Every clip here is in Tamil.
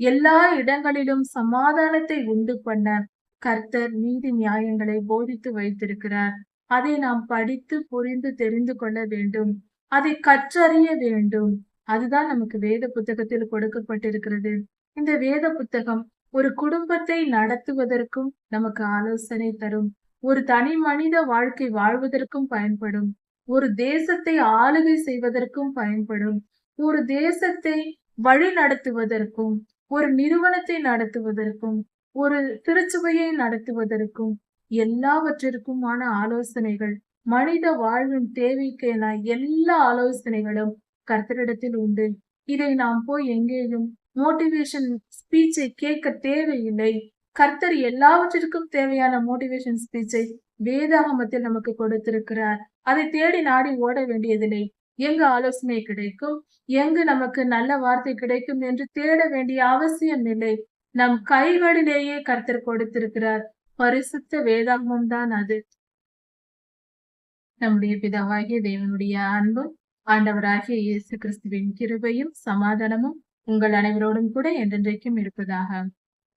எல்லா இடங்களிலும் சமாதானத்தை உண்டு பண்ண கர்த்தர் நீதி நியாயங்களை போதித்து வைத்திருக்கிறார். அதை நாம் படித்து புரிந்து தெரிந்து கொள்ள வேண்டும். அதை கற்றறிய வேண்டும். அதுதான் நமக்கு வேத புத்தகத்தில் கொடுக்கப்பட்டிருக்கிறது. இந்த வேத புத்தகம் ஒரு குடும்பத்தை நடத்துவதற்கும் நமக்கு ஆலோசனை தரும். ஒரு தனி மனித வாழ்க்கை வாழ்வதற்கும் பயன்படும். ஒரு தேசத்தை ஆளுகை செய்வதற்கும் பயன்படும். ஒரு தேசத்தை வழி நடத்துவதற்கும் ஒரு நிறுவனத்தை நடத்துவதற்கும் ஒரு திருச்சுவையை நடத்துவதற்கும் எல்லாவற்றிற்குமான ஆலோசனைகள் மனித வாழ்வின் தேவைக்கென எல்லா ஆலோசனைகளும் கர்த்தரிடத்தில் உண்டு. இதை நாம் போய் எங்கேயும் மோட்டிவேஷன் ஸ்பீச்சை கேட்க தேவையில்லை. கர்த்தர் எல்லாவற்றிற்கும் தேவையான மோட்டிவேஷன் ஸ்பீச்சை வேதாகமத்தில் நமக்கு கொடுத்திருக்கிறார். அதை தேடி நாடி ஓட வேண்டியதில்லை. எங்கு ஆலோசனை கிடைக்கும்? எங்கு நமக்கு நல்ல வார்த்தை கிடைக்கும் என்று தேட வேண்டிய அவசியம் இல்லை. நம் கைகளிலேயே கர்த்தர் கொடுத்திருக்கிறார். பரிசுத்த வேதாகமம் தான் அது. நம்முடைய பிதாவாகிய தேவனுடைய அன்பும் ஆண்டவராகிய இயேசு கிறிஸ்துவின் கிருபையும் சமாதானமும் உங்கள் அனைவரோடும் கூட என்றென்றைக்கும் இருப்பதாக.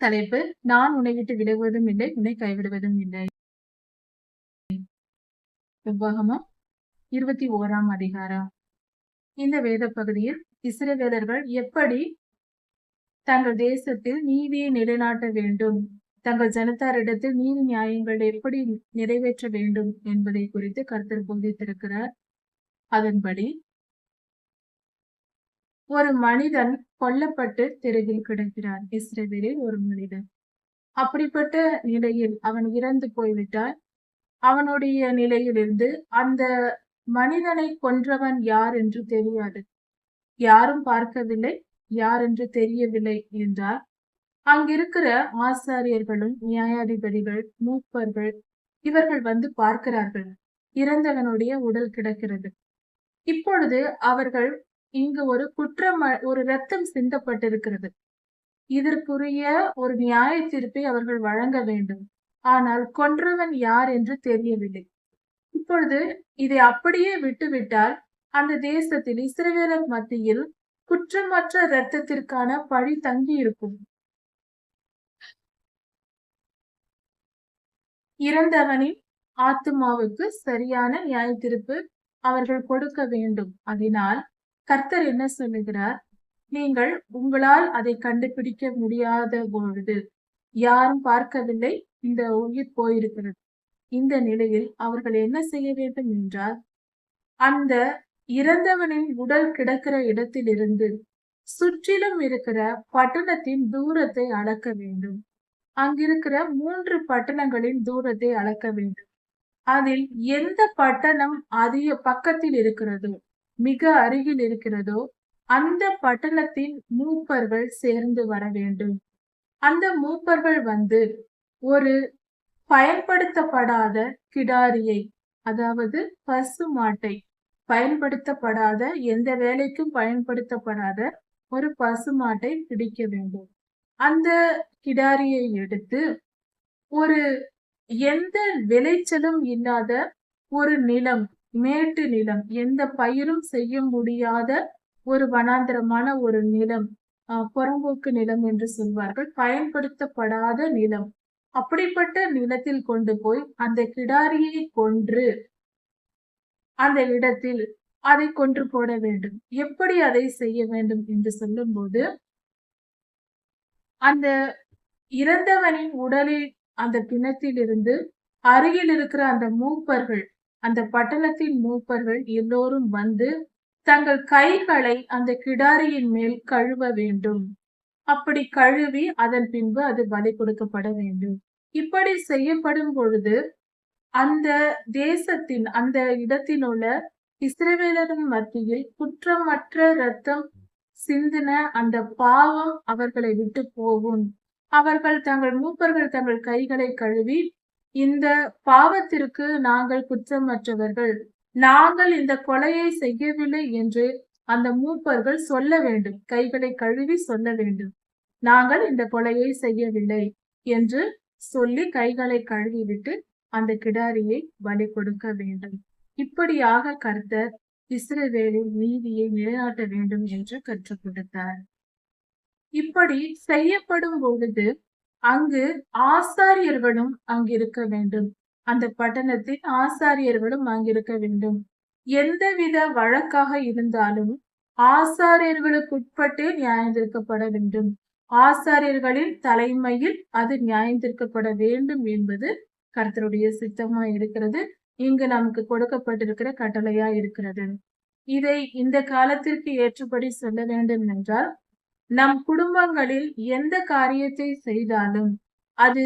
தலைப்பு நான் உன்னை விட்டு விலகுவதும் இல்லை உன்னை கைவிடுவதும் இல்லை. உபகமம் இருபத்தி ஓராம் அதிகாரம். இந்த வேத பகுதியில் இஸ்ரவேலர்கள் எப்படி தங்கள் தேசத்தில் நீதியை நிலைநாட்ட வேண்டும்? தங்கள் ஜனத்தாரிடத்தில் நீதி நியாயங்கள் எப்படி நிறைவேற்ற வேண்டும் என்பதை குறித்து கருத்தர் போதித்திருக்கிறார். அதன்படி ஒரு மனிதன் கொல்லப்பட்டு தெருவில் கிடக்கிறார் இஸ்ரேவேலில் ஒரு மனிதன். அப்படிப்பட்ட நிலையில் அவன் இறந்து போய்விட்டால் அவனுடைய நிலையிலிருந்து அந்த மனிதனை கொன்றவன் யார் என்று தெரியாது. யாரும் பார்க்கவில்லை யார் என்று தெரியவில்லை என்றால் அங்கிருக்கிற ஆசாரியர்களும் நியாயாதிபதிகள் மூப்பர்கள் இவர்கள் வந்து பார்க்கிறார்கள். இறந்தவனுடைய உடல் கிடக்கிறது. இப்பொழுது அவர்கள் இங்கு ஒரு குற்றம் ஒரு ரத்தம் சிந்தப்பட்டிருக்கிறது. இதற்குரிய ஒரு நியாய தீர்ப்பை அவர்கள் வழங்க வேண்டும். ஆனால் கொன்றவன் யார் என்று தெரியவில்லை. இப்பொழுது இதை அப்படியே விட்டுவிட்டால் அந்த தேசத்தில் இஸ்ரவேலர் மத்தியில் குற்றமற்ற இரத்தத்திற்கான பழி தங்கி இருக்கும் இறந்தவனின் ஆத்மாவுக்கு சரியான நியாய திருப்பு அவர்கள் கொடுக்க வேண்டும். அதனால் கர்த்தர் என்ன சொல்லுகிறார்? நீங்கள் உங்களால் அதை கண்டுபிடிக்க முடியாத பொழுது யாரும் பார்க்கவில்லை இந்த உயிர் போயிருக்கிறது. இந்த நிலையில் அவர்கள் என்ன செய்ய வேண்டும் என்றால் அந்த இறந்தவனின் உடல் கிடக்கிற இடத்திலிருந்து சுற்றிலும் இருக்கிற பட்டணத்தின் தூரத்தை அளக்க வேண்டும். அங்கிருக்கிற மூன்று பட்டணங்களின் தூரத்தை அளக்க வேண்டும். அதில் எந்த பட்டணம் அதிக பக்கத்தில் இருக்கிறதோ மிக அருகில் இருக்கிறதோ அந்த பட்டணத்தின் மூப்பர்கள் சேர்ந்து வர வேண்டும். அந்த மூப்பர்கள் வந்து ஒரு பயன்படுத்தப்படாத கிடாரியை அதாவது பசு மாட்டை பயன்படுத்தப்படாத எந்த வேலைக்கும் பயன்படுத்தப்படாத ஒரு பசு மாட்டை பிடிக்க வேண்டும். அந்த கிடாரியை எடுத்து ஒரு எந்த விளைச்சலும் இல்லாத ஒரு நிலம் மேட்டு நிலம் எந்த பயிரும் செய்ய முடியாத ஒரு வனாந்திரமான ஒரு நிலம் புறம்போக்கு நிலம் என்று சொல்வார்கள். பயன்படுத்தப்படாத நிலம். அப்படிப்பட்ட நிலத்தில் கொண்டு போய் அந்த கிடாரியை கொன்று அந்த இடத்தில் அதை கொன்று போட வேண்டும். எப்படி அதை செய்ய வேண்டும் என்று சொல்லும் போது அந்த இறந்தவனின் உடலில் அந்த பிணத்திலிருந்து அருகில் இருக்கிற அந்த மூப்பர்கள் அந்த பட்டணத்தின் மூப்பர்கள் எல்லோரும் வந்து தங்கள் கைகளை அந்த கிடாரியின் மேல் கழுவ வேண்டும். அப்படி கழுவி அதன் பின்பு அது பலி கொடுக்கப்பட வேண்டும். இப்படி செய்யப்படும் பொழுது அந்த தேசத்தின் அந்த இடத்தினுள்ள இஸ்ரவேலரின் மத்தியில் குற்றமற்ற ரத்தம் சிந்தின அந்த பாவம் அவர்களை விட்டு போகும். அவர்கள் தங்கள் மூப்பர்கள் தங்கள் கைகளை கழுவி இந்த பாவத்திற்கு நாங்கள் குற்றமற்றவர்கள். நாங்கள் இந்த கொலையை செய்யவில்லை என்று அந்த மூப்பர்கள் சொல்ல வேண்டும். கைகளை கழுவி சொல்ல வேண்டும். நாங்கள் இந்த கொலையை செய்யவில்லை என்று சொல்லி கைகளை கழுவிவிட்டு அந்த கிடாரியை பலி கொடுக்க வேண்டும். இப்படியாக கர்த்தர் இஸ்ரவேலின் நீதியை நிலைநாட்ட வேண்டும் என்று கற்றுக் கொடுத்தார். இப்படி செய்யப்படும் பொழுது அங்கு ஆசாரியர்களும் அங்கிருக்க வேண்டும். அந்த பட்டணத்தில் ஆசாரியர்களும் அங்கிருக்க வேண்டும். எந்தவித வழக்காக இருந்தாலும் ஆசாரியர்களுக்குட்பட்டே நியாயந்திருக்கப்பட வேண்டும். ஆசாரியர்களின் தலைமையில் அது நியாயந்திருக்கப்பட வேண்டும் என்பது கர்த்தருடைய சித்தமா இருக்கிறது. இங்கு நமக்கு கொடுக்கப்பட்டிருக்கிற கட்டளையா இருக்கிறது. இதை இந்த காலத்திற்கு ஏற்றபடி சொல்ல வேண்டும் என்றால் நம் குடும்பங்களில் எந்த காரியத்தை செய்தாலும் அது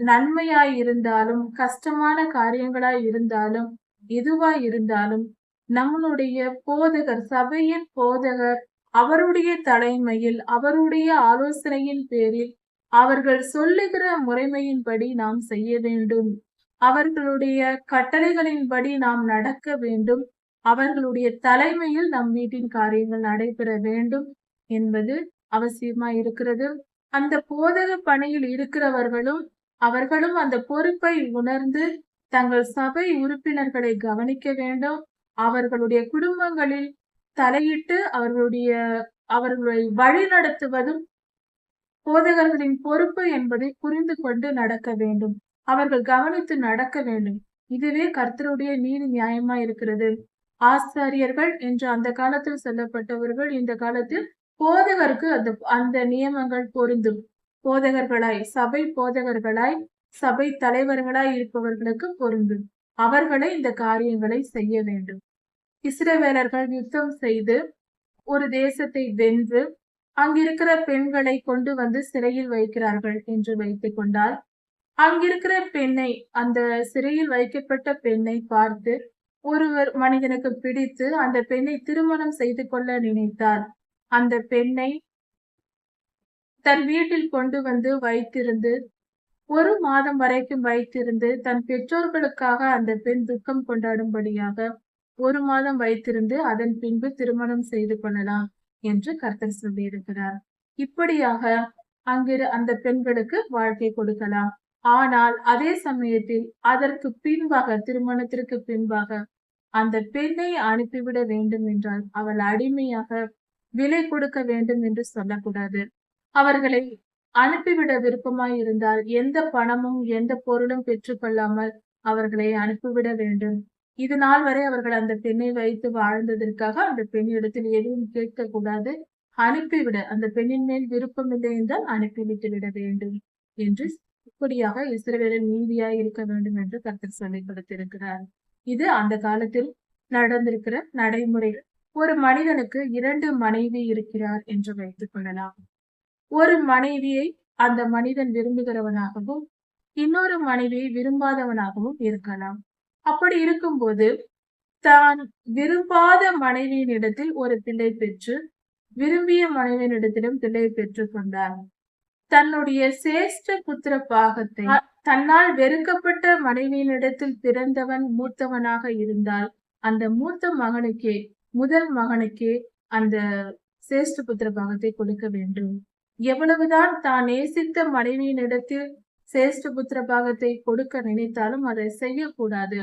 நன்மையாய் இருந்தாலும் கஷ்டமான காரியங்களாய் இருந்தாலும் எதுவாய் இருந்தாலும் நம்மளுடைய போதகர் சபையின் போதகர் அவருடைய தலைமையில் அவருடைய ஆலோசனையின் பேரில் அவர்கள் சொல்லுகிற முறைமையின்படி நாம் செய்ய வேண்டும். அவர்களுடைய கட்டளைகளின்படி நாம் நடக்க வேண்டும். அவர்களுடைய தலைமையில் நம் வீட்டின் காரியங்கள் நடைபெற வேண்டும் என்பது அவசியமா இருக்கிறது. அந்த போதக பணியில் இருக்கிறவர்களும் அவர்களும் அந்த பொறுப்பை உணர்ந்து தங்கள் சபை உறுப்பினர்களை கவனிக்க வேண்டும். அவர்களுடைய குடும்பங்களில் தலையிட்டு அவர்களுடைய அவர்களை வழி நடத்துவதும் போதகர்களின் பொறுப்பு என்பதை புரிந்து கொண்டு நடக்க வேண்டும். அவர்கள் கவனித்து நடக்க வேண்டும். இதுவே கர்த்தருடைய நீதி நியாயமா இருக்கிறது. ஆசாரியர்கள் என்று அந்த காலத்தில் சொல்லப்பட்டவர்கள் இந்த காலத்தில் போதகருக்கு அந்த அந்த நியமங்கள் பொருந்தும். போதகர்களாய் சபை போதகர்களாய் சபை தலைவர்களாய் இருப்பவர்களுக்கு பொருந்தும். அவர்களே இந்த காரியங்களை செய்ய வேண்டும். இஸ்ரவேலர்கள் யுத்தம் செய்து ஒரு தேசத்தை வென்று அங்கிருக்கிற பெண்களை கொண்டு வந்து சிறையில் வைக்கிறார்கள் என்று வைத்துக் கொண்டால் அங்கிருக்கிற பெண்ணை அந்த சிறையில் வைக்கப்பட்ட பெண்ணை பார்த்து ஒருவர் மனிதனுக்கு பிடித்து அந்த பெண்ணை திருமணம் செய்து கொள்ள நினைத்தார். அந்த பெண்ணை தன் வீட்டில் கொண்டு வந்து வைத்திருந்து ஒரு மாதம் வரைக்கும் வைத்திருந்து தன் பெற்றோர்களுக்காக அந்த பெண் துக்கம் கொண்டாடும்படியாக ஒரு மாதம் வைத்திருந்து அதன் பின்பு திருமணம் செய்து கொள்ளலாம் என்று கர்த்தர் சொல்லியிருக்கிறார். இப்படியாக அங்கிரு அந்த பெண்களுக்கு வாழ்க்கை கொடுக்கலாம். ஆனால் அதே சமயத்தில் அதற்கு பின்பாக திருமணத்திற்கு பின்பாக அந்த பெண்ணை அனுப்பிவிட வேண்டும் என்றால் அவள் அடிமையாக விலை கொடுக்க வேண்டும் என்று சொல்லக்கூடாது. அவர்களை அனுப்பிவிட விருப்பமாய் இருந்தால் எந்த பணமும் எந்த பொருளும் பெற்றுக்கொள்ளாமல் அவர்களை அனுப்பிவிட வேண்டும். இது நாள் வரை அவர்கள் அந்த பெண்ணை வைத்து வாழ்ந்ததற்காக அந்த பெண்ணிடத்தில் எதுவும் கேட்கக்கூடாது. அனுப்பிவிட அந்த பெண்ணின் மேல் விருப்பம் இல்லை என்றால் அனுப்பிவிட்டு விட வேண்டும் என்று இப்படியாக இஸ்ரவேலில் நீதியாய் இருக்க வேண்டும் என்று கருத்து சொல்லி கொடுத்திருக்கிறார் இது அந்த காலத்தில் நடந்திருக்கிற நடைமுறை. ஒரு மனிதனுக்கு இரண்டு மனைவி இருக்கிறார் என்று வைத்துக் கொள்ளலாம். ஒரு மனைவியை அந்த மனிதன் விரும்புகிறவனாகவும் இன்னொரு மனைவியை விரும்பாதவனாகவும் இருக்கலாம். அப்படி இருக்கும்போது தான் விரும்பாத மனைவியினிடத்தில் ஒரு பிள்ளை பெற்று விரும்பிய மனைவியினிடத்திலும் பிள்ளை பெற்றுக் கொண்டார். தன்னுடைய சேஷ்ட புத்திர பாகத்தை தன்னால் வெறுக்கப்பட்ட மனைவியினிடத்தில் பிறந்தவன் மூத்தவனாக இருந்தால் அந்த மூத்த மகனுக்கே முதல் மகனுக்கே அந்த சேஷ்ட புத்திர பாகத்தை கொடுக்க வேண்டும். எவ்வளவுதான் தான் நேசித்த மனைவியினிடத்தில் சேஷ்ட புத்திர பாகத்தை கொடுக்க நினைத்தாலும் அதை செய்யக்கூடாது.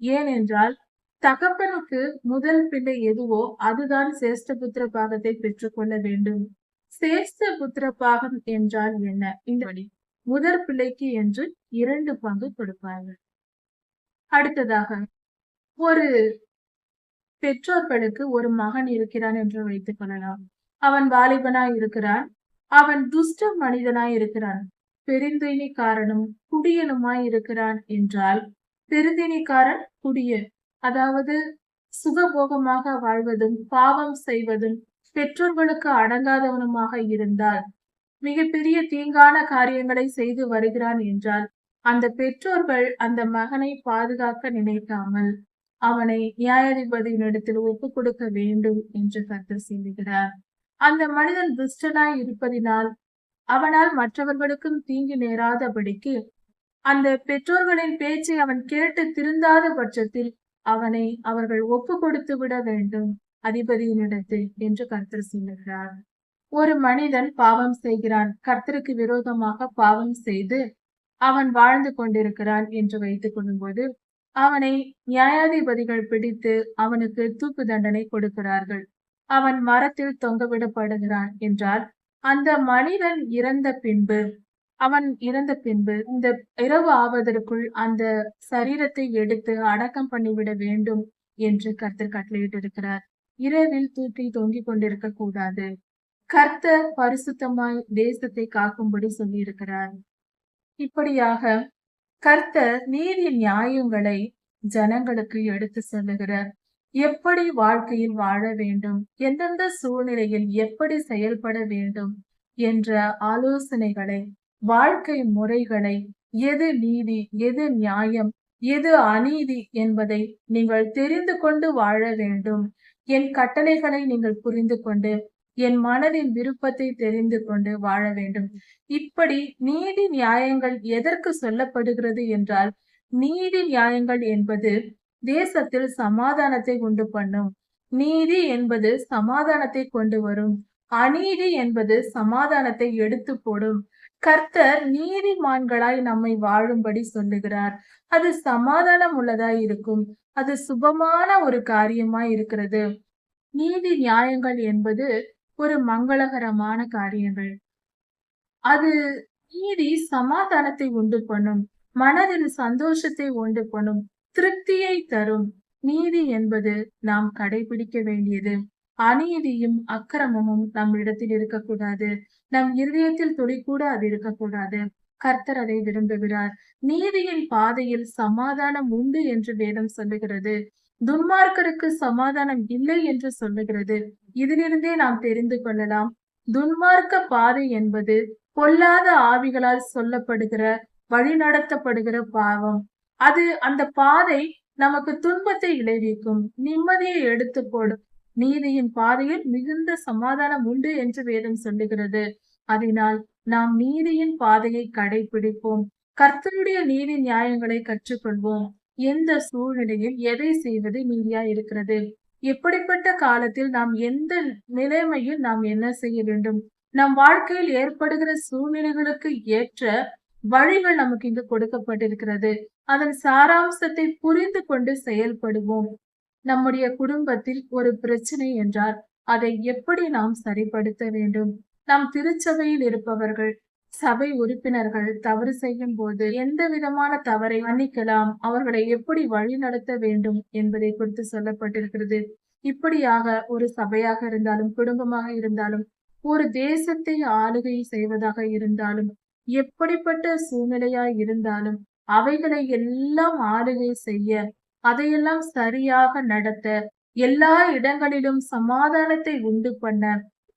ஏனென்றால் தகப்பனுக்கு முதல் பிள்ளை எதுவோ அதுதான் சேஷ்ட புத்திர பாகத்தை பெற்றுக்கொள்ள வேண்டும். சேஷ்ட புத்திர பாகம் என்றால் என்ன? இந்த முதற் பிள்ளைக்கு என்று இரண்டு பங்கு கொடுப்பார்கள். அடுத்ததாக ஒரு பெற்றோர்களுக்கு ஒரு மகன் இருக்கிறான் என்று வைத்துக் கொள்ளலாம். அவன் வாலிபனாய் இருக்கிறான் அவன் துஷ்ட மனிதனாய் இருக்கிறான் பெருந்தினிக்காரனும் குடியனுமாய் இருக்கிறான் என்றால் பெருந்தினிக்காரன் குடியன் அதாவது சுகபோகமாக வாழ்வதும் பாவம் செய்வதும் பெற்றோர்களுக்கு அடங்காதவனுமாக இருந்தால் மிகப்பெரிய தீங்கான காரியங்களை செய்து வருகிறான் என்றால் அந்த பெற்றோர்கள் அந்த மகனை பாதுகாக்க நினைக்காமல் அவனை நியாயாதிபதியினிடத்தில் ஒப்பு கொடுக்க வேண்டும் என்று கருத்து செய்துகிறார் அந்த மனிதன் துஷ்டனாய் இருப்பதினால் அவனால் மற்றவர்களுக்கும் தீங்கு நேராதபடிக்கு அந்த பெற்றோர்களின் பேச்சை அவன் கேட்டு திருந்தாத பட்சத்தில் அவனை அவர்கள் ஒப்பு கொடுத்து விட வேண்டும். அதிபதியினிடத்தில் என்று கர்த்தர் சொல்லுகிறார். ஒரு மனிதன் பாவம் செய்கிறான். கர்த்தருக்கு விரோதமாக பாவம் செய்து அவன் வாழ்ந்து கொண்டிருக்கிறான் என்று வைத்துக் கொள்ளும்போது அவனை நியாயாதிபதிகள் பிடித்து அவனுக்கு தூக்கு தண்டனை கொடுக்கிறார்கள். அவன் மரத்தில் தொங்கவிடப்படுகிறான் என்றால் அந்த மனிதன் இறந்த பின்பு அவன் இறந்த பின்பு இந்த இரவு ஆவதற்குள் அந்த சரீரத்தை எடுத்து அடக்கம் பண்ணிவிட வேண்டும் என்று கர்த்தர் கட்டளையிட்டிருக்கிறார். இரவில் தூக்கி தொங்கிக் கொண்டிருக்க கூடாது. கர்த்தர் பரிசுத்தமாய் தேசத்தை காக்கும்படி சொல்லியிருக்கிறார். இப்படியாக கர்த்தர் நீதி நியாயங்களை ஜனங்களுக்கு எடுத்து சொல்லுகிறார். எப்படி வாழ்க்கையில் வாழ வேண்டும்? எந்தெந்த சூழ்நிலையில் எப்படி செயல்பட வேண்டும்? என்ற ஆலோசனைகளை வாழ்க்கை முறைகளை எது நீதி எது நியாயம் எது அநீதி என்பதை நீங்கள் தெரிந்து கொண்டு வாழ வேண்டும். என் கட்டளைகளை நீங்கள் புரிந்து கொண்டு என் மனதின் விருப்பத்தை தெரிந்து கொண்டு வாழ வேண்டும். இப்படி நீதி நியாயங்கள் எதற்கு சொல்லப்படுகிறது என்றால் நீதி நியாயங்கள் என்பது தேசத்தில் சமாதானத்தை உண்டு பண்ணும். நீதி என்பது சமாதானத்தை கொண்டு வரும். அநீதி என்பது சமாதானத்தை எடுத்து போடும். கர்த்தர் நீதிமான்களாய் நம்மை வாழும்படி சொல்லுகிறார். அது சமாதானம் உள்ளதாய் இருக்கும். அது சுபமான ஒரு காரியமாய் இருக்கிறது. நீதி நியாயங்கள் என்பது ஒரு மங்களகரமான காரியங்கள். அது நீதி சமாதானத்தை உண்டு பண்ணும். மனதில் சந்தோஷத்தை உண்டு பண்ணும். திருப்தியை தரும். நீதி என்பது நாம் கடைபிடிக்க வேண்டியது. அநீதியும் அக்கிரமமும் நம் இடத்தில் இருக்கக்கூடாது. நம் இருதயத்தில் துளி கூட அது இருக்கக்கூடாது. கர்த்தர் அதை விரும்புகிறார். நீதியின் பாதையில் சமாதானம் உண்டு என்று வேதம் சொல்லுகிறது. துன்மார்க்கருக்கு சமாதானம் இல்லை என்று சொல்லுகிறது. இதிலிருந்தே நாம் தெரிந்து கொள்ளலாம். துன்மார்க்க பாதை என்பது பொல்லாத ஆவிகளால் சொல்லப்படுகிற வழிநடத்தப்படுகிற பாவம். அது அந்த பாதை நமக்கு துன்பத்தை விளைவிக்கும் நிம்மதியை எடுத்து போடும் நீதியின் பாதையில் மிகுந்த சமாதானம் உண்டு என்று வேதம் சொல்லுகிறது. அதனால் நாம் நீதியின் பாதையை கடைபிடிப்போம் கர்த்தருடைய நீதி நியாயங்களை கற்றுக்கொள்வோம். எந்த சூழ்நிலையில் எதை செய்வது நீதியா இருக்கிறது? எப்படிப்பட்ட காலத்தில் நாம் எந்த நிலைமையில் நாம் என்ன செய்ய வேண்டும்? நம் வாழ்க்கையில் ஏற்படுகிற சூழ்நிலைகளுக்கு ஏற்ற வழிகள் நமக்கு இங்கு கொடுக்கப்பட்டிருக்கிறது. அதன் சாராம்சத்தை புரிந்து கொண்டு செயல்படுவோம். நம்முடைய குடும்பத்தில் ஒரு பிரச்சனை என்றால் அதை எப்படி நாம் சரிப்படுத்த வேண்டும்? நாம் திருச்சபையில் இருப்பவர்கள் சபை உறுப்பினர்கள் தவறு செய்யும் போது எந்த விதமான தவறை மன்னிக்கலாம்? அவர்களை எப்படி வழி நடத்த வேண்டும் என்பதை குறித்து சொல்லப்பட்டிருக்கிறது. இப்படியாக ஒரு சபையாக இருந்தாலும் குடும்பமாக இருந்தாலும் ஒரு தேசத்தை ஆளுகை செய்வதாக இருந்தாலும் எப்படிப்பட்ட சூழ்நிலையாய் இருந்தாலும் அவைகளை எல்லாம் ஆளுகை செய்ய அதையெல்லாம் சரியாக நடத்த எல்லா இடங்களிலும் சமாதானத்தை உண்டு பண்ண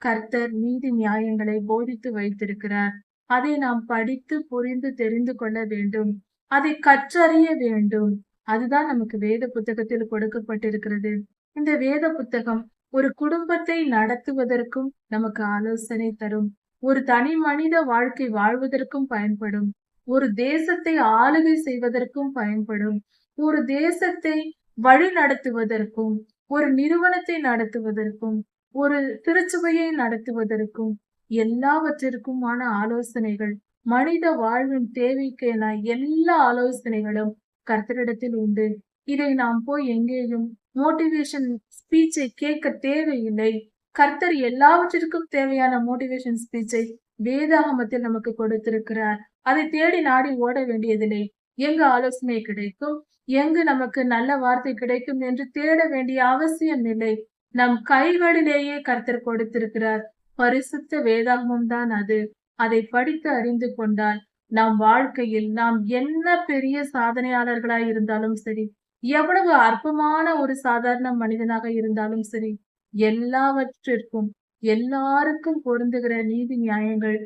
கர்த்தர் நீதி நியாயங்களை போதித்து வைத்திருக்கிறார். அதை நாம் படித்து புரிந்து தெரிந்து கொள்ள வேண்டும். அதை கற்றறிய வேண்டும். அதுதான் நமக்கு வேத புத்தகத்தில் கொடுக்கப்பட்டிருக்கிறது. இந்த வேத புத்தகம் ஒரு குடும்பத்தை நடத்துவதற்கும் நமக்கு ஆலோசனை தரும். ஒரு தனி மனித வாழ்க்கை வாழ்வதற்கும் பயன்படும். ஒரு தேசத்தை ஆளுகை செய்வதற்கும் பயன்படும். ஒரு தேசத்தை வழி நடத்துவதற்கும் ஒரு நிறுவனத்தை நடத்துவதற்கும் ஒரு திருச்சுவையை நடத்துவதற்கும் எல்லாவற்றிற்குமான ஆலோசனைகள் மனித வாழ்வின் தேவைக்கென எல்லா ஆலோசனைகளும் கர்த்தரிடத்தில் உண்டு. இதை நாம் போய் எங்கேயும் மோட்டிவேஷன் ஸ்பீச்சை கேட்க தேவையில்லை. கர்த்தர் எல்லாவற்றிற்கும் தேவையான மோட்டிவேஷன் ஸ்பீச்சை வேதாகமத்தில் நமக்கு கொடுத்திருக்கிறார். அதை தேடி நாடி ஓட வேண்டியதில்லை. எங்க ஆலோசனை கிடைக்கும்? எங்கு நமக்கு நல்ல வார்த்தை கிடைக்கும் என்று தேட வேண்டிய அவசியம் இல்லை. நம் கைகளிலேயே கர்த்தர் கொடுத்திருக்கிறார். பரிசுத்த வேதாகமம் தான் அது. அதை படித்து அறிந்து கொண்டால் நம் வாழ்க்கையில் நாம் என்ன பெரிய சாதனையாளர்களாய் இருந்தாலும் சரி எவ்வளவு அற்பமான ஒரு சாதாரண மனிதனாக இருந்தாலும் சரி எல்லாவற்றிற்கும் எல்லாருக்கும் பொருந்துகிற நீதி நியாயங்கள்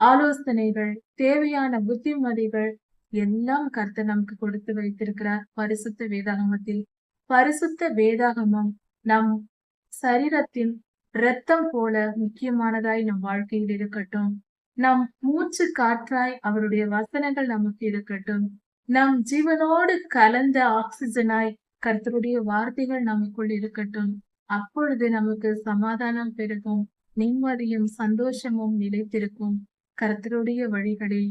ஆலோசனைகள் தேவையான புத்திமதிகள் எல்லாம் கர்த்தர் நமக்கு கொடுத்து வைத்திருக்கிறார். பரிசுத்த வேதாகமத்தில். பரிசுத்த வேதாகமம் நம் சரீரத்தின் இரத்தம் போல முக்கியமானதாய் நம் வாழ்க்கையில் இருக்கட்டும். நம் மூச்சு காற்றாய் அவருடைய வசனங்கள் நமக்கு இருக்கட்டும். நம் ஜீவனோடு கலந்த ஆக்சிஜனாய் கர்த்தருடைய வார்த்தைகள் நமக்குள் இருக்கட்டும். அப்பொழுது நமக்கு சமாதானம் பெருகும் நிம்மதியும் சந்தோஷமும் நிலைத்திருக்கும். கர்த்தருடைய வழிகளில்